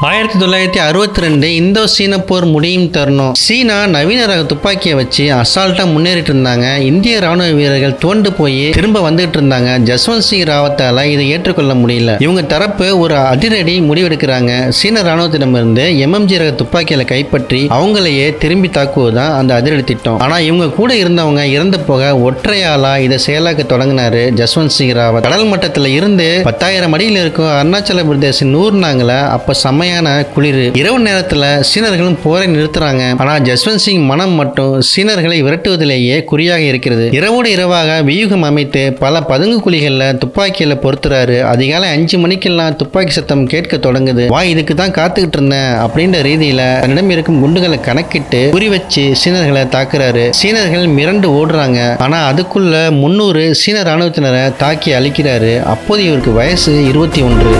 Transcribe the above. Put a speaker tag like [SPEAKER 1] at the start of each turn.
[SPEAKER 1] ஆயிரத்தி தொள்ளாயிரத்தி அறுபத்தி ரெண்டு இந்தோ சீன போர் முடியும் தருணம். சீனா நவீன ரக துப்பாக்கியை வச்சு அசால்ட்டா முன்னேறிட்டு இருந்தாங்க. இந்திய ராணுவ வீரர்கள் தோண்டு போய் திரும்ப வந்துகிட்டு இருந்தாங்க. ஜஸ்வந்த் சிங் ராவத்தால இதை ஏற்றுக்கொள்ள முடியல. இவங்க தரப்பு ஒரு அதிரடி முடிவெடுக்கிறாங்க. சீன ராணுவத்திடமிருந்து எம்எம்ஜி ரக துப்பாக்கியில கைப்பற்றி அவங்களையே திரும்பி தாக்குவதுதான் அந்த அதிரடி திட்டம். ஆனா இவங்க கூட இருந்தவங்க இறந்து போக ஒற்றையாளா இதை செயலாக்க தொடங்கினாரு ஜஸ்வந்த் சிங் ராவத். கடல் மட்டத்தில் இருந்து பத்தாயிரம் அடியில் இருக்கும். அருணாச்சல பிரதேச நூறுனாங்கள அப்ப செம்மையான குளிர். இரவு நேரத்தில் சீனர்களும் போரை நிறுத்துறாங்க. ஆனால் ஜஸ்வந்த் சிங் மனம் மட்டும் சீனர்களை விரட்டுவதிலேயே குறியாக இருக்கிறது. இரவோடு இரவாக வியூகம் அமைத்து பல பதுங்கு குழிகளில் துப்பாக்கியில் பொறுத்துறாரு அதிகாலை அஞ்சு மணிக்கெல்லாம் துப்பாக்கி சத்தம் கேட்க தொடங்குது. வா இதுக்கு தான் காத்துக்கிட்டு இருந்தேன் அப்படின்ற ரீதியில தன்னிடம் இருக்கும் குண்டுகளை கணக்கிட்டு குறி வச்சு சீனர்களை தாக்குறாரு. சீனர்கள் மிரண்டு ஓடுறாங்க. ஆனா அதுக்குள்ள முன்னூறு சீன ராணுவத்தினரை தாக்கி அழிக்கிறாரு. அப்போது இவருக்கு வயசு இருபத்தி ஒன்று.